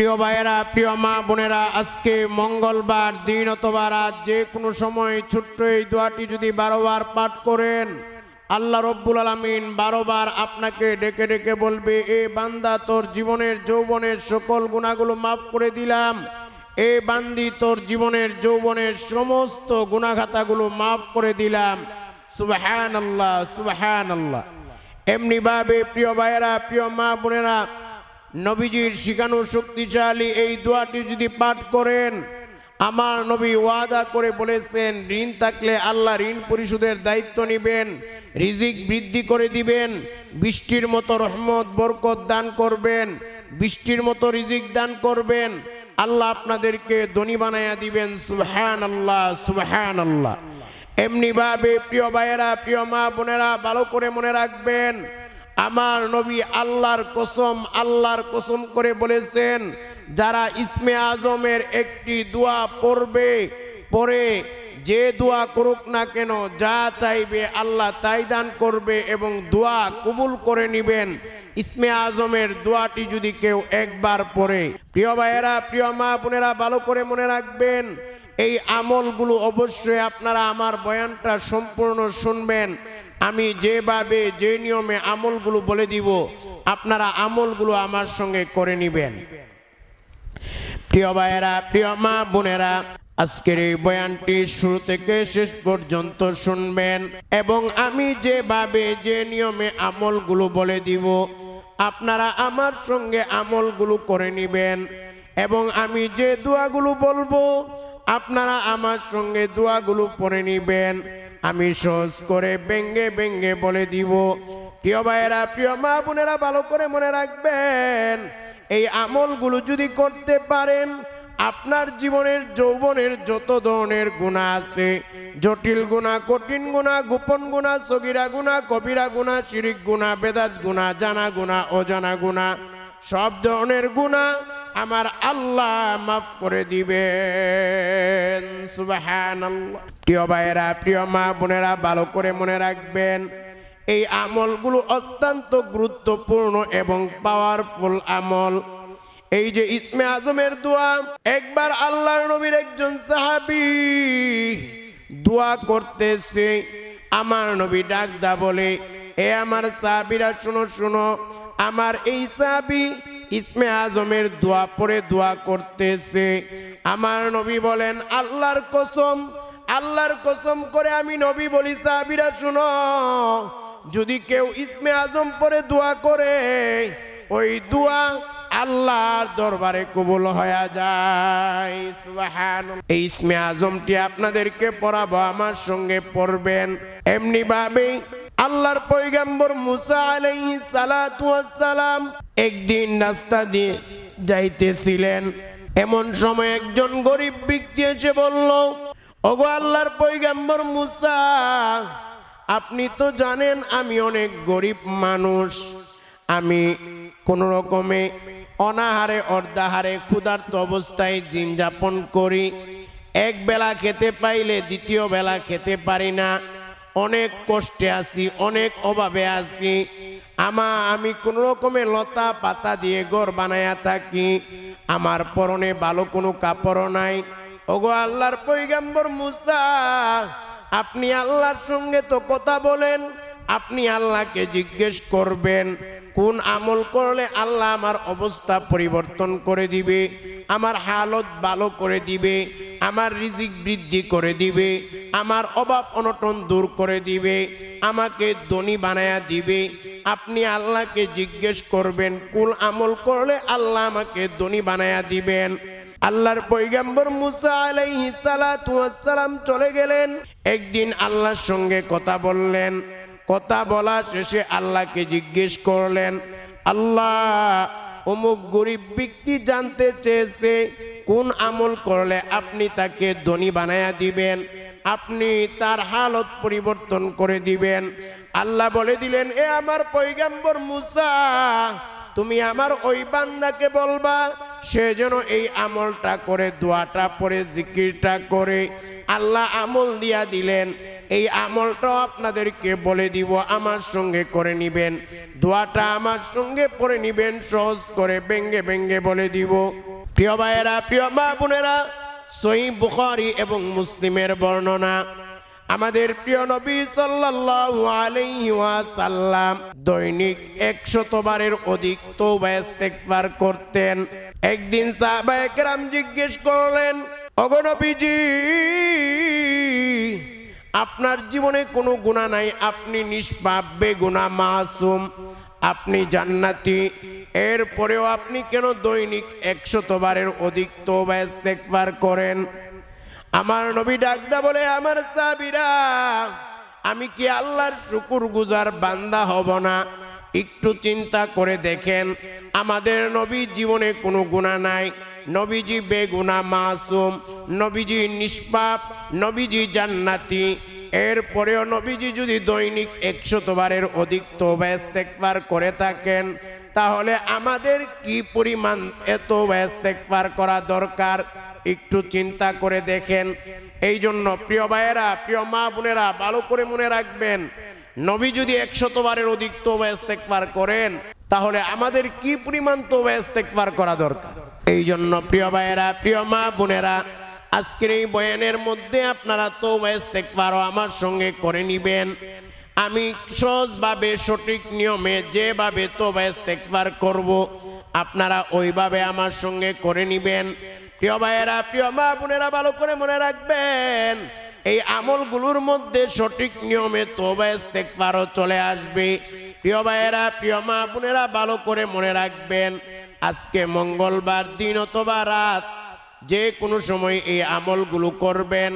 প্রিয় ভাইয়েরা, প্রিয় মা বোনেরা, আজকে মঙ্গলবার দিন অথবা রাত যে কোনো সময় ছোট্ট এই দোয়াটি যদি বারোবার পাঠ করেন, আল্লাহ রব্বুল আলমিন বারোবার আপনাকে ডেকে ডেকে বলবে, এ বান্দা, তোর জীবনের যৌবনের সকল গুণাগুলো মাফ করে দিলাম। এ বান্দি, তোর জীবনের যৌবনের সমস্ত গুণাখাতাগুলো মাফ করে দিলাম। সুবাহান আল্লাহ সুবাহান আল্লাহ এমনিভাবে প্রিয় ভাইয়েরা, প্রিয় মা বোনেরা নবীজির শিখানো শক্তিশালী এই দোয়াটি যদি পাঠ করেন, আমার নবী ওয়াদা করে বলেছেন, ঋণ থাকলে আল্লাহ ঋণ পরিশোধের দায়িত্ব নেবেন, রিজিক বৃদ্ধি করে দিবেন, বৃষ্টির মতো রহমত, বরকত দান করবেন, বৃষ্টির মতো রিজিক দান করবেন, আল্লাহ আপনাদেরকে ধনী বানাইয়া দিবেন সুবহান আল্লাহ সুহান আল্লাহ এমনিভাবে প্রিয় ভাইয়েরা, প্রিয় মা বোনেরা, ভালো করে মনে রাখবেন আমার নবী আল্লাহর কসম আল্লাহর কসম করে বলেছেন, যারা ইসমে আজমের একটি দোয়া পড়বে পরে যে দোয়া করুক না কেন, যা চাইবে আল্লাহ তাই দান করবে এবং দোয়া কবুল করে নিবেন। ইসমে আজমের দোয়াটি যদি কেউ একবার পড়ে। প্রিয় ভাইয়েরা, প্রিয় মা বোনেরা, ভালো করে মনে রাখবেন, এই আমলগুলো অবশ্যই আপনারা আমার বয়ানটা সম্পূর্ণ শুনবেন। আমি যেভাবে যে নিয়মে আমলগুলো বলে দিব, আপনারা আমলগুলো আমার সঙ্গে করে নেবেন। প্রিয় ভাইয়েরা, প্রিয় মা বোনেরা, আজকের এই বয়ানটি শুরু থেকে শেষ পর্যন্ত শুনবেন এবং আমি যেভাবে যে নিয়মে আমলগুলো বলে দিব, আপনারা আমার সঙ্গে আমলগুলো করে নেবেন এবং আমি যে দোয়াগুলো বলব, আপনারা আমার সঙ্গে দোয়াগুলো পড়ে নিবেন। আমি সহজ করে ব্যঙ্গে ব্যঙ্গে বলে দিব। প্রিয় ভাইয়েরা, প্রিয় মা বোনেরা, ভালো করে মনে রাখবেন, এই আমলগুলো যদি করতে পারেন, আপনার জীবনের, যৌবনের যত ধরনের গুণা আছে, জটিল গুণা, কঠিন গুণা, গোপন গুণা, সগিরা গুণা, কবিরা গুণা, শিরিক গুণা, বেদাত গুণা, জানা গুণা, অজানা গুণা, সব ধরনের গুণা আমার আল্লাহ মাফ করে দিবেন। সুবহানাল্লাহ। প্রিয় ভাইয়েরা, প্রিয় মা বোনেরা, ভালো করে মনে রাখবেন, এই আমলগুলো অত্যন্ত গুরুত্বপূর্ণ এবং পাওয়ারফুল আমল। এই যে ইসমে আজমের দোয়া, একবার আল্লাহর নবীর একজন সাহাবি দোয়া করতেছে, আমার নবী ডাকদা বলে, এ আমার সাহাবীরা, শুনো শুনো, আমার এই সাহাবী ইসমে আজমের দোয়া পড়ে দোয়া করতেছে। আমার নবী বলেন, আল্লাহর কসম আল্লাহর কসম করে আমি নবী বলি, সাহাবীরা শুনো, যদি কেউ ইসমে আজম পরে দোয়া করে, ওই দোয়া আল্লাহর দরবারে কবুল হয়ে যায়। এই ইসমে আজমটি আপনাদেরকে পড়াবো, আমার সঙ্গে পড়বেন। এমনি ভাবে আল্লাহর পয়গাম্বর মুসা সালাতু সালাম একদিন রাস্তা দিয়ে যাইতেছিলেন। এমন সময় একজন গরিব ব্যক্তি এসে বলল, ওগো আল্লাহর পয়গাম্বর মুসা, আপনি তো জানেন আমি অনেক গরিব মানুষ। আমি কোনো রকমে অনাহারে, অর্ধাহারে, ক্ষুধার্ত অবস্থায় দিন যাপন করি। এক বেলা খেতে পাইলে দ্বিতীয় বেলা খেতে পারি না। অনেক কষ্টে আছি, অনেক অভাবে আছি। আমা, আমি কোনো রকমের লতা পাতা দিয়ে ঘর বানায়া থাকি। আমার পরনে ভালো কোনো কাপড় নাই। ওগো আল্লাহর পৈগাম্বর মুসা, আপনি আল্লাহর সঙ্গে তো কথা বলেন, আপনি আল্লাহকে জিজ্ঞেস করবেন, কোন আমল করলে আল্লাহ আমার অবস্থা পরিবর্তন করে দিবে? আমার হালত ভালো করে দিবে, আমার রিজিক বৃদ্ধি করে দিবে, আমার অভাব অনটন দূর করে দিবে, আমাকে ধনী বানায়া দিবে। আপনি আল্লাহকে জিজ্ঞেস করবেন, কুল আমল করলে আল্লাহ আমাকে ধনী বানায়া দিবেন। আল্লাহর পৈগম্বর মুসা চলে গেলেন। একদিন আল্লাহর সঙ্গে কথা বললেন। কথা বলা শেষে আল্লাহকে জিজ্ঞেস করলেন, আল্লাহ অমুক গরিব ব্যক্তি জানতে চেয়েছে, কোন আমল করলে আপনি তাকে ধনী বানায়া দিবেন? আপনি তার হালত পরিবর্তন করে দিবেন। আল্লাহ বলে দিলেন, এ আমার পৈগম্বর মুসা, তুমি আমার ওই বান্দাকে বলবা, সে যেন এই আমলটা করে, দোয়াটা পরে জিকিরটা করে। আল্লাহ আমল দিয়া দিলেন। এই আমলটাও আপনাদেরকে বলে দিব, আমার সঙ্গে করে নিবেন। দোয়াটা আমার সঙ্গে পড়ে নিবেন, সহজ করে ব্যঙ্গে ব্যঙ্গে বলে দিব। প্রিয় ভাইয়েরা, প্রিয় মা বোনেরা সই বুখারি এবং মুসলিমের বর্ণনা। আমাদের প্রিয় নবী সাল্লাল্লাহু আলাইহি ওয়াসাল্লাম দৈনিক একশত বারের অধিক তওবা ইস্তেগফার করতেন। একদিন সাহাবায়ে কেরাম জিজ্ঞেস করলেন, ওগো নবীজি আপনার জীবনে কোনো গুণা নাই, আপনি নিষ্পাপ বেগুনা মাসুম, আপনি জান্নাতি। এরপরেও আপনি কেন দৈনিক একশত বারের অধিক তো ইস্তেগফার করেন? আমার নবী ডাকদা বলে, আমার সাবিরা আমি কি আল্লাহর শুকুর গুজার বান্দা হব না? একটু চিন্তা করে দেখেন, আমাদের নবী জীবনে কোনো গুণা নাই। নবীজি বেগুনা মাসুম, নবীজি নিষ্পাপ, নবীজি জান্নাতি। এরপরেও নবীজি যদি দৈনিক একশত বারের অধিক তওবা ইস্তেগফার করে থাকেন, তাহলে আমাদের কি পরিমাণ এত ইস্তেগফার করা দরকার? একটু চিন্তা করে দেখেন। এই জন্য প্রিয় ভাইয়েরা, প্রিয় মা বোনেরা, ভালো করে মনে রাখবেন, নবী যদি একশত বারের অধিক তওবা ইস্তেগফার করেন, তাহলে আমাদের কি পরিমাণ তওবা ইস্তেগফার করা দরকার? এই জন্য প্রিয় ভাইয়েরা, প্রিয় মা বোনেরা, আজকের এই বয়ানের মধ্যে আপনারা তওবা ইস্তেগফারও আমার সঙ্গে করে নিবেন। আমি সহজভাবে সঠিক নিয়মে যেভাবে তওবা ইস্তেগফার করব, আপনারা ওইভাবে আমার সঙ্গে করে নিবেন। প্রিয় ভাইয়েরা, প্রিয় মা বোনেরা, ভালো করে মনে রাখবেন, এই আমলগুলোর মধ্যে সঠিক নিয়মে তওবা ইস্তেগফারও চলে আসবে। প্রিয় ভাইয়েরা, প্রিয় মা বোনেরা, ভালো করে মনে রাখবেন আজকে মঙ্গলবার, দিন অথবা রাত, যে কোনো সময় এই আমলগুলো করবেন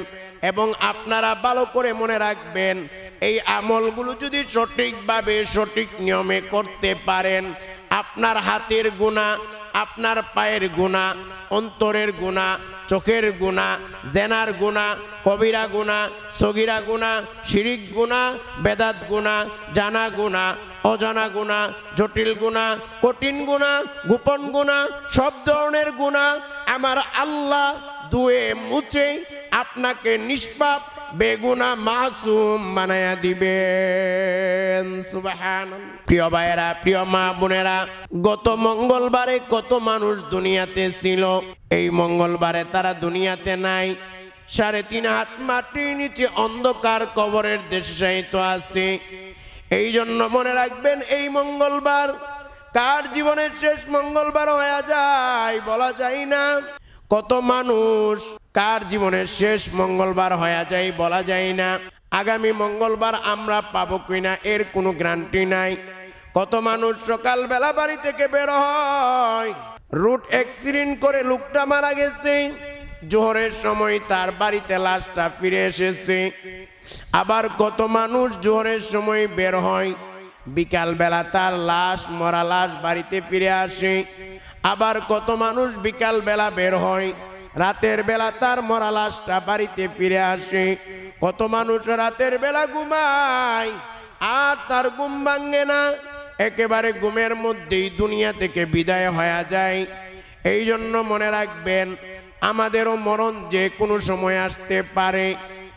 এবং আপনারা ভালো করে মনে রাখবেন, এই আমলগুলো যদি সঠিকভাবে সঠিক নিয়মে করতে পারেন, আপনার হাতের গুণা আপনার পায়ের গুণা অন্তরের গুণা চোখের গুণা জেনার গুণা কবিরা গুণা সগিরা গুণা শিরিক গুণা বেদাত গুণা জানা গুণা অজানা গুণা, জটিল গুণা, কঠিন গুণা, গোপন গুণা, সব ধরনের গুণা আমার আল্লাহ দুয়ে মুছে আপনাকে নিষ্পাপ, বেগুনা মাসুম বানায়া দিবেন। সুবাহান প্রিয় ভাইয়েরা, প্রিয় মা বোনেরা, গত মঙ্গলবারে কত মানুষ দুনিয়াতে ছিল? এই মঙ্গলবারে তারা দুনিয়াতে নাই। সাড়ে তিন হাত মাটির নিচে অন্ধকার কবরের দেশে তো আছে। এই জন্য মনে রাখবেন, এই মঙ্গলবার কার জীবনের শেষ মঙ্গলবার হয়ে যায় বলা যায় না। কত মানুষ কার জীবনের শেষ মঙ্গলবার হয়ে যায় বলা যায় না। আগামী মঙ্গলবার আমরা পাবো কিনা এর কোনো গ্যারান্টি নাই। কত মানুষ সকালবেলা বাড়ি থেকে বের হয়, রুট অ্যাক্সিডেন্ট করে লোকটা মারা গেছে, জোহরের সময় তার বাড়িতে লাশটা ফিরে এসেছে। আবার কত মানুষ জোহরের সময় বের হয়, বিকালবেলা তার লাশ, মরা লাশ বাড়িতে ফিরে আসে। আবার কত মানুষ বিকালবেলা বের হয়, রাতের বেলা তার মরা লাশটা বাড়িতে ফিরে আসে। কত মানুষ রাতের বেলা ঘুমায়, আর তার ঘুম ভাঙ্গে না। একেবারে ঘুমের মধ্যেই দুনিয়া থেকে বিদায় হয়ে যায়। এই জন্য মনে রাখবেন, আমাদেরও মরণ যে কোনো সময় আসতে পারে।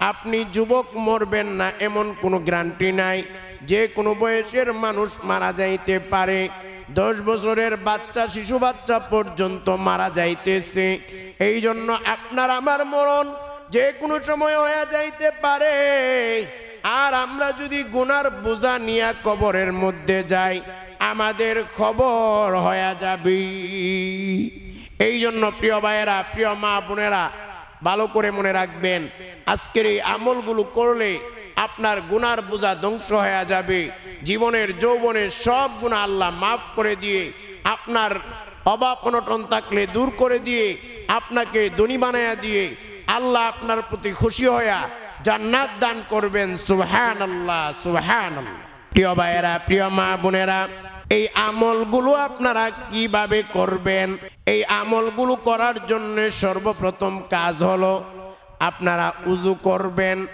আপনি যুবক মরবেন না, এমন কোনো গ্যারান্টি নাই। যে কোনো বয়সের মানুষ মারা যাইতে পারে। দশ বছরের বাচ্চা, শিশু বাচ্চা পর্যন্ত মারা যাইতেছে। এই জন্য আপনার আমার মরণ যে কোনো সময় হয়ে যাইতে পারে। আর আমরা যদি গুনার বোঝা নিয়ে কবরের মধ্যে যাই, আমাদের খবর হয়ে যাবে। এই জন্য প্রিয় ভাইয়েরা, প্রিয় মা বোনেরা, ভালো করে মনে রাখবেন আজকের এই আমলগুলো করলে আপনার গুনার বোঝা ধ্বংস হয়ে যাবে। জীবনের, যৌবনের সব গুণা আল্লাহ মাফ করে দিয়ে, আপনার অভাব অনটন থাকলে দূর করে দিয়ে, আপনাকে ধনী বানায়া দিয়ে, আল্লাহ আপনার প্রতি খুশি হইয়া জান্নাত দান করবেন। সুবহান আল্লাহ সুবহান প্রিয় ভাইয়েরা, প্রিয় মা বোনেরা, এই আমলগুলো আপনারা কীভাবে করবেন? এই আমলগুলো করার জন্য সর্বপ্রথম কাজ হলো আপনারা উজু করবেন।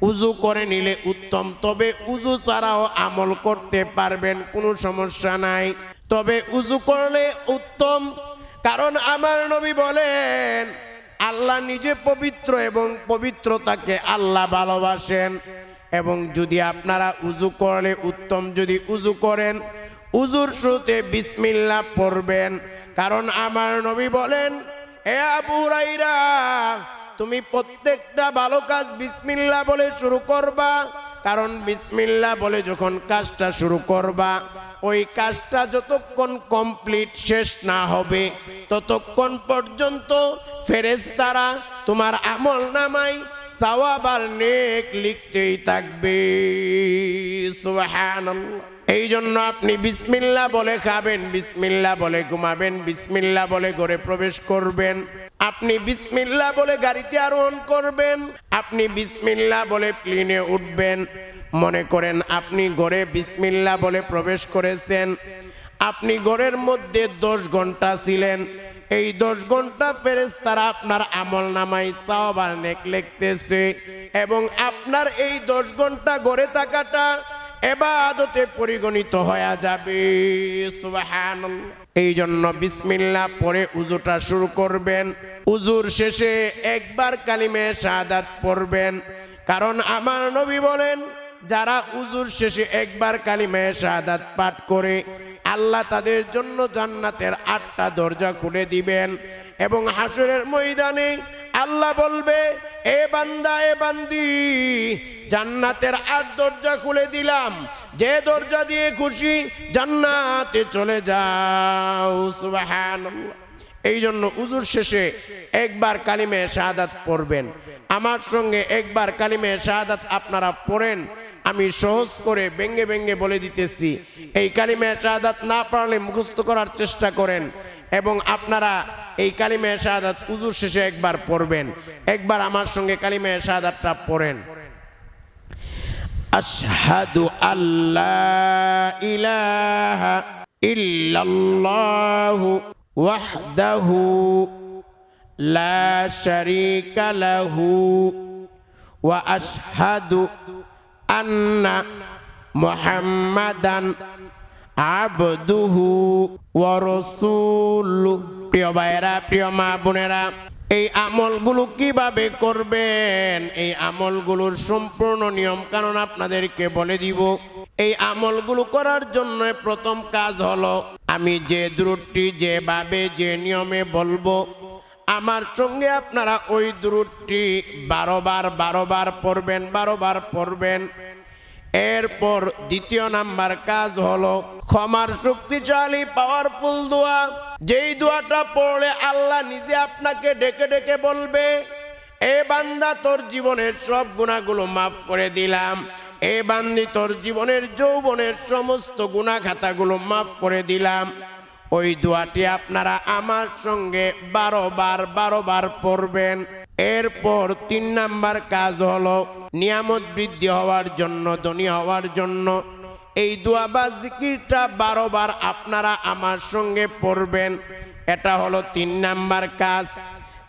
উজু করে নিলে উত্তম। তবে উজু ছাড়াও আমল করতে পারবেন, কোনো সমস্যা নাই। তবে উজু করলে উত্তম। কারণ আমার নবী বলেন, আল্লাহ নিজে পবিত্র এবং পবিত্রতাকে আল্লাহ ভালোবাসেন। এবং যদি আপনারা উজু করলে উত্তম, যদি উজু করেন, উজুর শুরুতে বিসমিল্লা পড়বেন। কারণ আমার নবী বলেন, এ আবু রাইরা তুমি প্রত্যেকটা ভালো কাজ বিসমিল্লা বলে শুরু করবা। কারণ বিসমিল্লা বলে যখন কাজটা শুরু করবা, ওই কাজটা যতক্ষণ কমপ্লিট শেষ না হবে, ততক্ষণ পর্যন্ত ফেরেশতারা তোমার আমল নামাই সাওয়াবার নেক লিখতেই থাকবে। এই জন্য আপনি বিসমিল্লা বলে খাবেন বিসমিল্লা বলে ঘুমাবেন বিসমিল্লা বলে ঘরে প্রবেশ করবেন। আপনি বিসমিল্লা বলে গাড়িতে আরোহণ করবেন, আপনি বিসমিল্লা বলে প্লেনে উঠবেন। মনে করেন আপনি ঘরে বিসমিল্লা বলে প্রবেশ করেছেন। আপনি ঘরের মধ্যে দশ ঘণ্টা ছিলেন। এই দশ ঘণ্টা ফেরেস তারা আপনার আমল নামাই সাওবার নেক লিখতেছে এবং আপনার এই দশ ঘণ্টা গড়ে থাকাটা এবাদতে পরিগণিত হয়ে যাবে। সুবহানাল্লাহ। এই জন্য বিসমিল্লা পরে উজুটা শুরু করবেন। উজুর শেষে একবার কালিমে শাহাদাত পড়বেন। কারণ আমার নবী বলেন, যারা উজুর শেষে একবার কালিমে শাহাদাত পাঠ করে, আল্লাহ তাদের জন্য জান্নাতের আটটা দরজা খুলে দিবেন। এবং হাসুরের ময়দানে আল্লাহ বলবে, এ বান্দা, এ বান্দি, জান্নাতের আট দরজা খুলে দিলাম। যে দরজা দিয়ে খুশি জান্নাতে চলে যাও। সুবহানাল্লাহ। এই জন্য উজুর শেষে একবার কালিমে শাহাদাত পড়বেন। আমার সঙ্গে একবার কালিমে শাহাদাত আপনারা পড়েন। আমি সহজ করে ব্যঙ্গে ব্যঙ্গে বলে দিতেছি, এই কালিমে শাহাদাত না পারলে মুখস্থ করার চেষ্টা করেন। এবং আপনারা এই কালিমে শাহাদাত উজুর শেষে একবার পড়বেন। একবার আমার সঙ্গে কালিমে শাহাদাতটা পড়েন। আশহাদু আল্লাহ ইলাহা ইল্লাল্লাহু ওয়াহদাহু লাহু ওয়া আশহাদু আন্না মুহাম্মাদান আবদুহু ওয়া রাসূলুহু। প্রিয় ভাইয়েরা, প্রিয় মা বোনেরা, এই আমলগুলো কীভাবে করবেন? এই আমলগুলোর সম্পূর্ণ নিয়ম কারণ আপনাদেরকে বলে দিব। এই আমলগুলো করার জন্য প্রথম কাজ হলো, আমি যে দ্রুটটি যেভাবে, যে নিয়মে বলব, আমার সঙ্গে আপনারা ওই দ্রুটটি বারোবার বারোবার পড়বেন বারোবার পড়বেন। এরপর দ্বিতীয় নাম্বার কাজ হলো ক্ষমার শক্তিশালী পাওয়ারফুল দোয়া। যেই দোয়াটা পড়লে আল্লাহ নিজে আপনাকে ডেকে ডেকে বলবে, এ বান্দা, তোর জীবনের সব গুণাগুলো মাফ করে দিলাম। এ বান্দি, তোর জীবনের যৌবনের সমস্ত গুণা খাতাগুলো মাফ করে দিলাম। ওই দোয়াটি আপনারা আমার সঙ্গে বারো বার বারো বার পড়বেন। এরপর তিন নাম্বার কাজ হলো নিয়ামত বৃদ্ধি হওয়ার জন্য, ধনী হওয়ার জন্য। এই দোয়া বা জিকিরটা বারো বার আপনারা আমার সঙ্গে পড়বেন। এটা হলো তিন নাম্বার কাজ।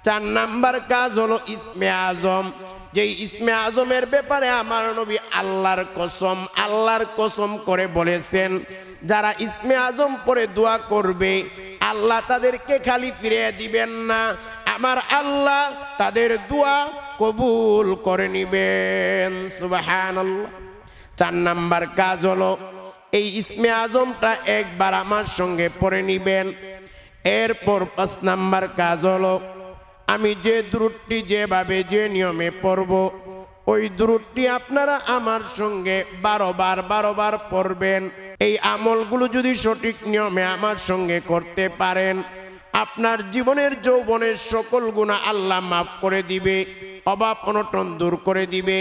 চার নাম্বার কাজ হলো ইসমে আজম। যেই ইসমে আজমের ব্যাপারে আমার নবী আল্লাহর কসম আল্লাহর কসম করে বলেছেন, যারা ইসমে আজম পরে দোয়া করবে, আল্লাহ তাদেরকে খালি ফিরিয়ে দিবেন না। আমার আল্লাহ তাদের দোয়া কবুল করে নিবেন। সুবহানাল্লাহ। চার নাম্বার কাজ হলো, এই ইসমে আজমটা একবার আমার সঙ্গে পড়ে নিবেন। এরপর পাঁচ নাম্বার কাজ হলো, আমি যে দ্রুটটি যেভাবে যে নিয়মে পড়ব, ওই দ্রুটটি আপনারা আমার সঙ্গে বারো বার বারো বার পড়বেন। এই আমলগুলো যদি সঠিক নিয়মে আমার সঙ্গে করতে পারেন আপনার জীবনের যৌবনের সকল গুণা আল্লাহ মাফ করে দিবে, অভাব অনটন দূর করে দিবে,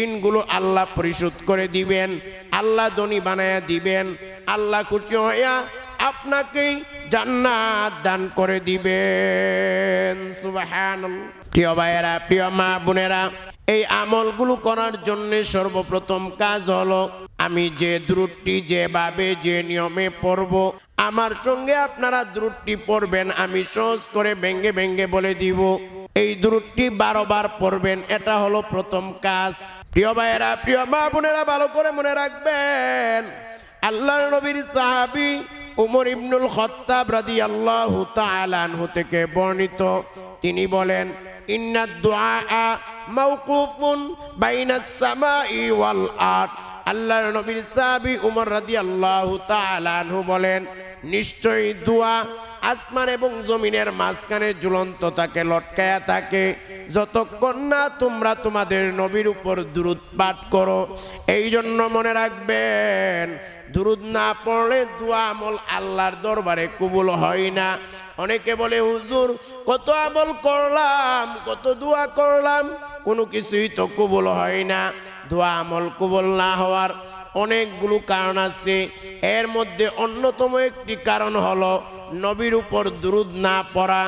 ঋণগুলো আল্লাহ পরিশোধ করে দিবেন, আল্লাহ ধনী বানায়া দিবেন, আল্লাহ খুশি হইয়া আপনাকেই জান্নাত দান করে দিবেন। সুবহানাল্লাহ। প্রিয় ভাইয়েরা, প্রিয় মা বোনেরা, এই আমলগুলো করার জন্য সর্বপ্রথম কাজ হলো, আমি যে দ্রুটটি যেভাবে যে নিয়মে পড়ব আমার সঙ্গে আপনারা দ্রুটটি পড়বেন, আমি সহজ করে ভেঙ্গে ভেঙ্গে বলে দিব। এই দ্রুটটি বারো বার পড়বেন, এটা হলো প্রথম কাজ। প্রিয় ভাইয়েরা, প্রিয় মা বোনেরা, ভালো করে মনে রাখবেন আল্লাহ নবীর সাহাবি উমর ইবনুল খত্তাব রাদিয়াল্লাহু তাআলা আনহু থেকে বর্ণিত। তিনি বলেন ইন্না দুআ মাওকুফুন বাইনাস সামাই ওয়াল আরদ আল্লাহর নবীর সাহাবী উমর রাদিয়াল্লাহু তাআলা আনহু বলেন, নিশ্চয়ই দোয়া আসমান এবং জমিনের মাঝখানে ঝুলন্ত তাকে লটকায়া থাকে। যতক্ষণ না তোমরা তোমাদের নবীর উপর দূরত পাঠ করো এই জন্য মনে রাখবেন, দুরুদ না পড়লে দোয়া আমল আল্লাহর দরবারে কবুল হয় না। অনেকে বলে, হুজুর, কত আমল করলাম, কত দোয়া করলাম, কোনো কিছুই তো কবুল হয় না। দোয়া আমল কবুল না হওয়ার অনেকগুলো কারণ আছে। এর মধ্যে অন্যতম একটি কারণ হলো নবীর উপর দুরুদ না পড়া।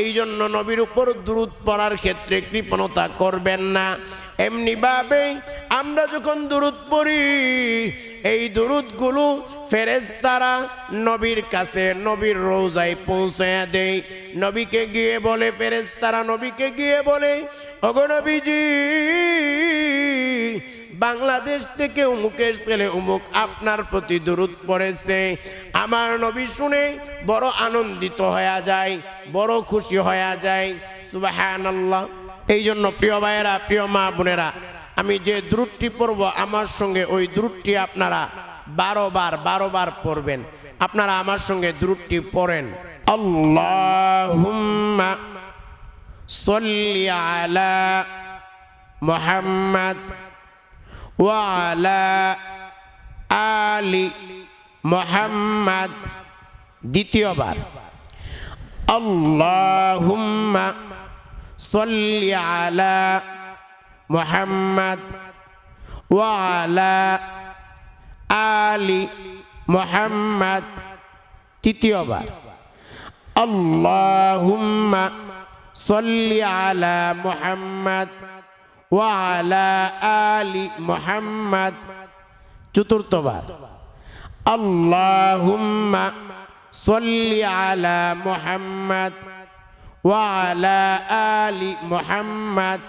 এই জন্য নবীর উপর দুরুদ পড়ার ক্ষেত্রে কৃপণতা করবেন না। এমনিভাবেই আমরা যখন দুরুদ পড়ি, এই দুরুদগুলো ফেরেশতারা নবীর কাছে, নবীর রোজায় পৌঁছে দেয়। নবীকে গিয়ে বলে, ফেরেশতারা নবীকে গিয়ে বলে অগনবীজি বাংলাদেশ থেকে উমুকের ছেলে উমুক আপনার প্রতি দূরত পড়েছে। আমার নবী শুনে বড় আনন্দিত হয়ে যায়, বড় খুশি হয়ে যায়। সুবাহান আল্লাহ এই জন্য প্রিয় ভাইয়েরা, প্রিয় মা বোনেরা, আমি যে দ্রুটটি পড়ব, আমার সঙ্গে ওই দ্রুটটি আপনারা বারো বার বারো বার পড়বেন। আপনারা আমার সঙ্গে দ্রুটটি পড়েন। আল্লাহুম্মা সল্লি আলা মুহাম্মদ ওয়ালা আলি মোহাম্মদ দ্বিতীয়বার আল্লাহুম্মা সল্লি আলা মুহাম্মদ ওয়ালা আলি মোহাম্মদ তৃতীয়বার আল্লাহুম্মা সল্লি আলা মুহাম্মদ আলি মুহাম্মদ। চতুর্থবার আলা মুহাম্মদ আলি মুহাম্মদ।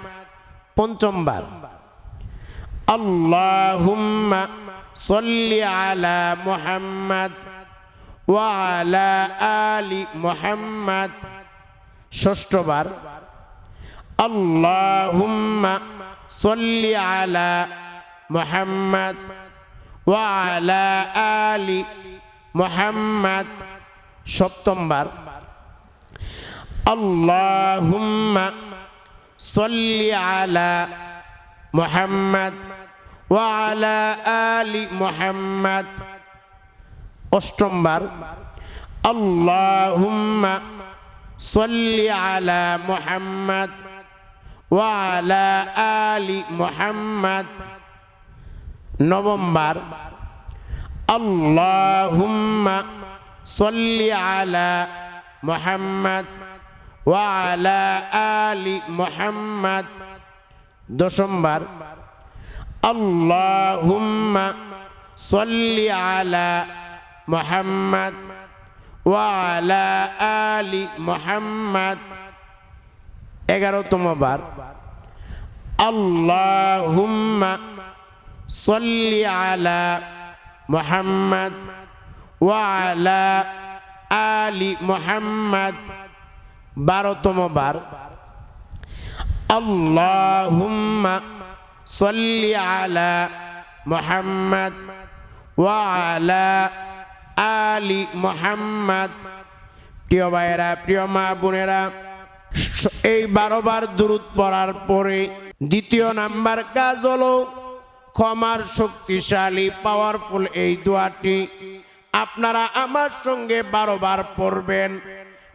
পঞ্চমবার আলা মুহাম্মদ ওয়ালা আলি মুহাম্মদ। ষষ্ঠবার আল্লাহুম্মা সল্লি আলা মুহাম্মদ ওয়ালা আলি মুহাম্মদ সপ্তমবার। আল্লাহুম্মা সল্লি আলা মুহাম্মদ ওয়ালা আলি মুহাম্মদ অষ্টমবার। আল্লাহুম্মা সল্লি আলা মুহাম্মদ ওয়ালা আলি মুহাম্মদ। নবমবার আল্লাহুম্মা সল্লি আলা মুহাম্মদ ওয়ালা আলি মুহাম্মদ। দশমবার, আল্লাহুম্মা সল্লি আলা মুহাম্মদ ওয়ালা আলি মুহাম্মদ। এগারোতম বার। আল্লাহুম্মা সল্লি আলা মুহাম্মদ ওয়ালা আলি মুহাম্মদ। বারোতম বার। আল্লাহুম্মা সল্লি আলা মুহাম্মদ ওয়ালা আলি মুহাম্মদ। প্রিয় ভাইয়েরা, প্রিয় মা বোনেরা এই বারো বার দূরত পড়ার পরে দ্বিতীয় নাম্বার কাজ হলো ক্ষমার শক্তিশালী পাওয়ারফুল এই দোয়াটি। আপনারা আমার সঙ্গে বারো বার পড়বেন।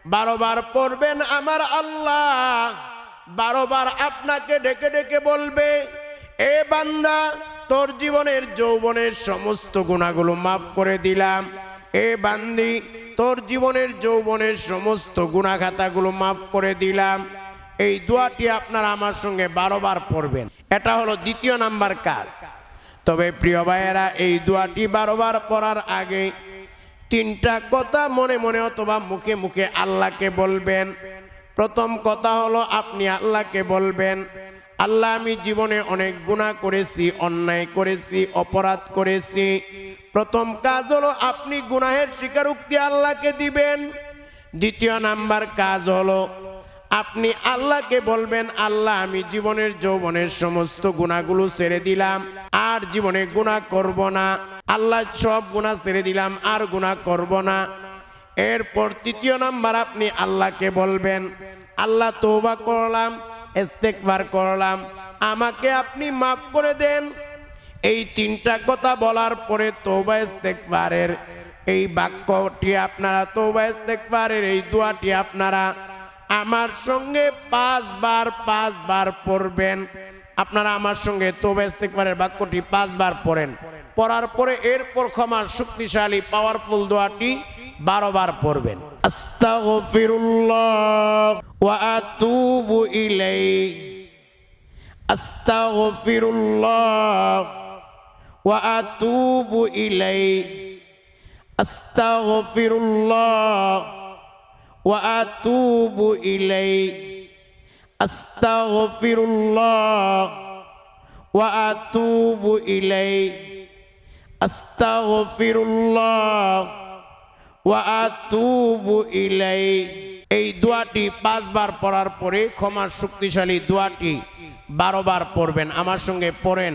বারো বার পড়বেন আমার আল্লাহ। বারো বার আপনাকে ডেকে ডেকে বলবে, এ বান্দা, তোর জীবনের যৌবনের সমস্ত গুণাগুলো মাফ করে দিলাম। এ বান্দি, তোর জীবনের যৌবনের সমস্ত গুণাখাতাগুলো মাফ করে দিলাম। এই দোয়াটি আপনারা আমার সঙ্গে বারো বার পড়বেন। এটা হলো দ্বিতীয় নাম্বার কাজ। তবে প্রিয় ভাইয়েরা, এই দোয়াটি বারো বার পড়ার আগে তিনটা কথা মনে মনে অথবা মুখে মুখে আল্লাহকে বলবেন। প্রথম কথা হলো, আপনি আল্লাহকে বলবেন, আল্লাহ, আমি জীবনে অনেক গুনাহ করেছি, অন্যায় করেছি, অপরাধ করেছি। প্রথম কাজ হলো আপনি গুনাহের স্বীকারোক্তি আল্লাহকে দিবেন। দ্বিতীয় নাম্বার কাজ হলো আপনি আল্লাহকে বলবেন, আল্লাহ, আমি জীবনের যৌবনের সমস্ত গুণাগুলো ছেড়ে দিলাম, আর জীবনে গুণা করব না। আল্লাহ, সব গুণা ছেড়ে দিলাম, আর গুণা করব না। এরপর তৃতীয় নাম্বার আপনি আল্লাহকে বলবেন, আল্লাহ তৌবা করলাম ইস্তেকবার করলাম। আমাকে আপনি মাফ করে দেন এই তিনটা কথা বলার পরে তৌবা ইস্তেকবারের এই বাক্যটি আপনারা তৌবা ইস্তেকবারের এই দোয়াটি আপনারা আমার সঙ্গে পাঁচবার পাঁচবার পড়বেন। আপনারা আমার সঙ্গে তৌবা ইস্তেকবারের বাক্যটি পাঁচবার পড়েন। পড়ার পরে এরপর ক্ষমার শক্তিশালী পাওয়ারফুল দোয়াটি বারো বার পড়বেন। আস্তাগফিরুল্লাহ ওয়া আতুবু وأتوب إليه أستغفر الله وأتوب إليه أستغفر الله وأتوب إليه أستغفر الله وأتوب إليه এই দোয়াটি পাঁচবার পড়ার পরে ক্ষমার শক্তিশালী দোয়াটি বারোবার পড়বেন আমার সঙ্গে পড়েন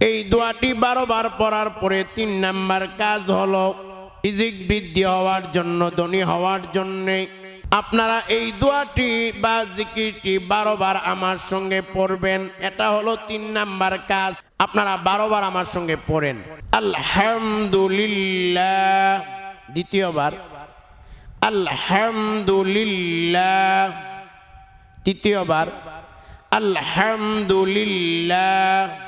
এই দোয়াটি বারো বার পড়ার পরে তিন নাম্বার কাজ হলো রিজিক বৃদ্ধি হওয়ার জন্য, ধনী হওয়ার জন্যে। আপনারা এই দোয়াটি বা জিকিরটি বারো বার আমার সঙ্গে পড়বেন। এটা হলো তিন নাম্বার কাজ। আপনারা বারো বার আমার সঙ্গে পড়েন। আলহামদুলিল্লাহ। দ্বিতীয়বার। আলহামদুলিল্লাহ। তৃতীয়বার। আলহামদুলিল্লাহ।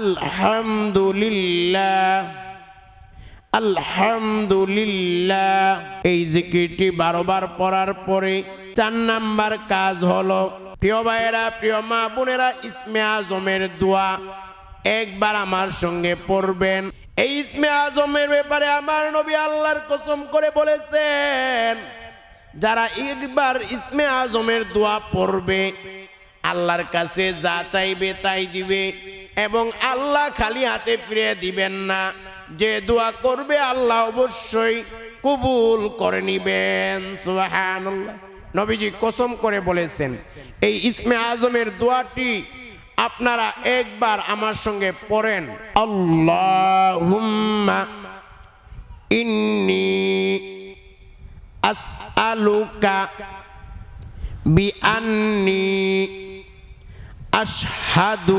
আলহামদুলিল্লাহ। আলহামদুলিল্লাহ। এই জিকিরটি বারোবার পড়ার পরে চার নাম্বার কাজ হলো, প্রিয় ভাইয়েরা, প্রিয় মা বোনেরা, ইসমে আজমের দোয়া একবার আমার সঙ্গে পড়বেন। এই ইসমে আজমের ব্যাপারে আমার নবী আল্লাহর কসম করে বলেছেন, যারা একবার ইসমে আজমের দোয়া পড়বে, আল্লাহর কাছে যা চাইবে তাই দিবে। এবং আল্লাহ খালি হাতে ফিরে দিবেন না। যে দোয়া করবে আল্লাহ অবশ্যই কবুল করে নিবেন। নবীজি কসম করে বলেছেন, এই ইসমে আজমের দোয়াটি আপনারা একবার আমার সঙ্গে পড়েন। আল্লাহুম্মা ইন্নি আসআলুকা বিআন্নি আশহাদু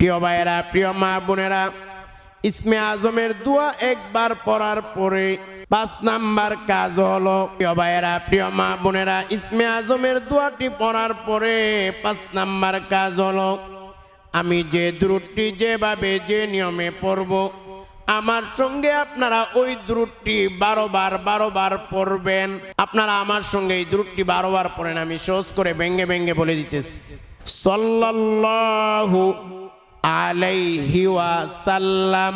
প্রিয় ভাইয়েরা, প্রিয় মা বোনেরা, ইসমে আজমের দোয়া একবার পড়ার পরে পাঁচ নাম্বার কাজ হলো, প্রিয় ভাইয়েরা, প্রিয় মা বোনেরা, ইসমে আজমের দোয়াটি পড়ার পরে পাঁচ নাম্বার কাজ হলো, আমি যে দ্রুটটি যেভাবে যে নিয়মে পড়ব, আমার সঙ্গে আপনারা ওই দ্রুটটি বারো বার বারো বার পড়বেন। আপনারা আমার সঙ্গে এই দ্রুটটি বারো বার পড়েন, আমি সহজ করে ব্যঙ্গে ব্যঙ্গে বলে দিতেছি। সাল্লাল্লাহু আলাইহি ওয়াসাল্লাম।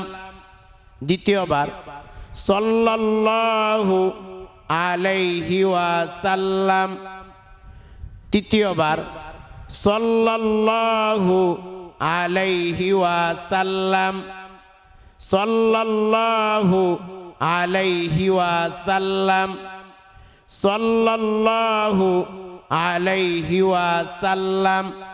দ্বিতীয়বার, সাল্লাল্লাহু আলাইহি ওয়াসাল্লাম। তৃতীয়বার, সাল্লাল্লাহু আলাইহি ওয়াসাল্লাম। সাল্লাল্লাহু আলাইহি ওয়াসাল্লাম। সাল্লাল্লাহু আলাইহি ওয়াসাল্লাম।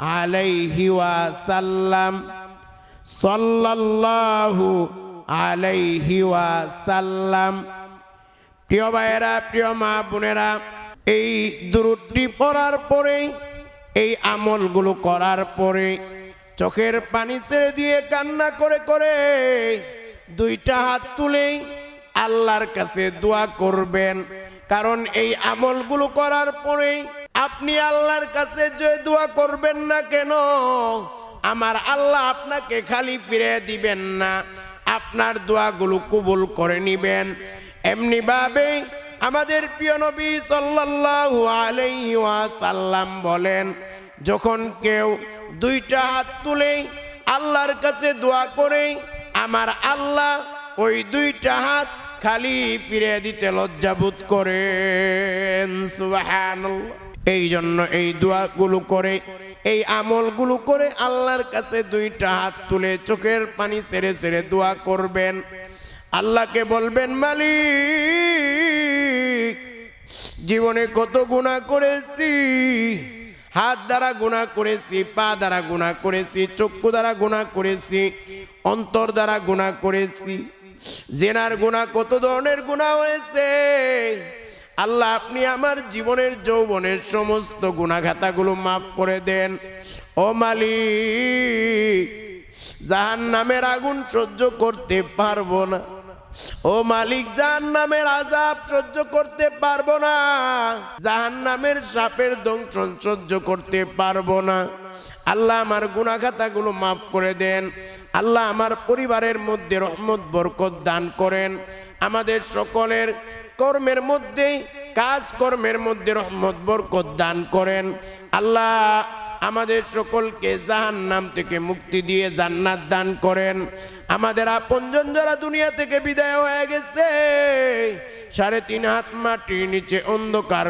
আলাইহি ওয়াসাল্লাম, সাল্লাল্লাহু আলাইহি ওয়াসাল্লাম। প্রিয় ভাইয়েরা, প্রিয় মা বোনেরা, এই দূরটি পড়ার পরে, এই আমলগুলো করার পরে, চোখের পানি ছেড়ে দিয়ে কান্না করে করে দুইটা হাত তুলেই আল্লাহর কাছে দোয়া করবেন। কারণ এই আমলগুলো করার পরে আপনি আল্লাহর কাছে যে দোয়া করবেন না কেন, আমার আল্লাহ আপনাকে খালি ফিরে দিবেন না। আপনার দোয়াগুলো কবুল করে নিবেন। এমনি ভাবে আমাদের প্রিয় নবী সাল্লাল্লাহু আলাইহি ওয়াসাল্লাম বলেন, যখন কেউ দুইটা হাত তুলে আল্লাহর কাছে দোয়া করে, আমার আল্লাহ ওই দুইটা হাত খালি ফিরে দিতে লজ্জাবোধ করেন। সুবহানাল্লাহ। এই জন্য এই দোয়াগুলো করে, এই আমলগুলো করে আল্লাহর কাছে দুইটা হাত তুলে চোখের পানি ছেড়ে ছেড়ে দোয়া করবেন। আল্লাহকে বলবেন, মালিক, জীবনে কত গুণা করেছি, হাত দ্বারা গুণা করেছি, পা দ্বারা গুণা করেছি, চক্ষু দ্বারা গুণা করেছি, অন্তর দ্বারা গুণা করেছি। জেনার গুণা কত ধরনের গুণা হয়েছে? আল্লাহ, আপনি আমার জীবনের যৌবনের সমস্ত গুণাঘাতাগুলো মাফ করে দেন। ও মালিক জাহান নামের আগুন সহ্য করতে পারব না। ও মালিক জাহান নামের আজাব সহ্য করতে পারব না। জাহান নামের সাপের দংশন সহ্য করতে পারব না। আল্লাহ আমার গুণাখাতাগুলো মাফ করে দেন। আল্লাহ আমার পরিবারের মধ্যে রহমত, বরকত দান করেন। আমাদের সকলের কর্মের মধ্যে কাজ কর্মের মধ্যে রহমত, বরকত দান করেন। আল্লাহ আমাদের সকলকে জাহান নাম থেকে মুক্তি দিয়ে জান্নাত দান করেন। আমাদের আপনজন যারা দুনিয়া থেকে বিদায় হয়ে গেছে, সাড়ে তিন হাত মাটির নিচে অন্ধকার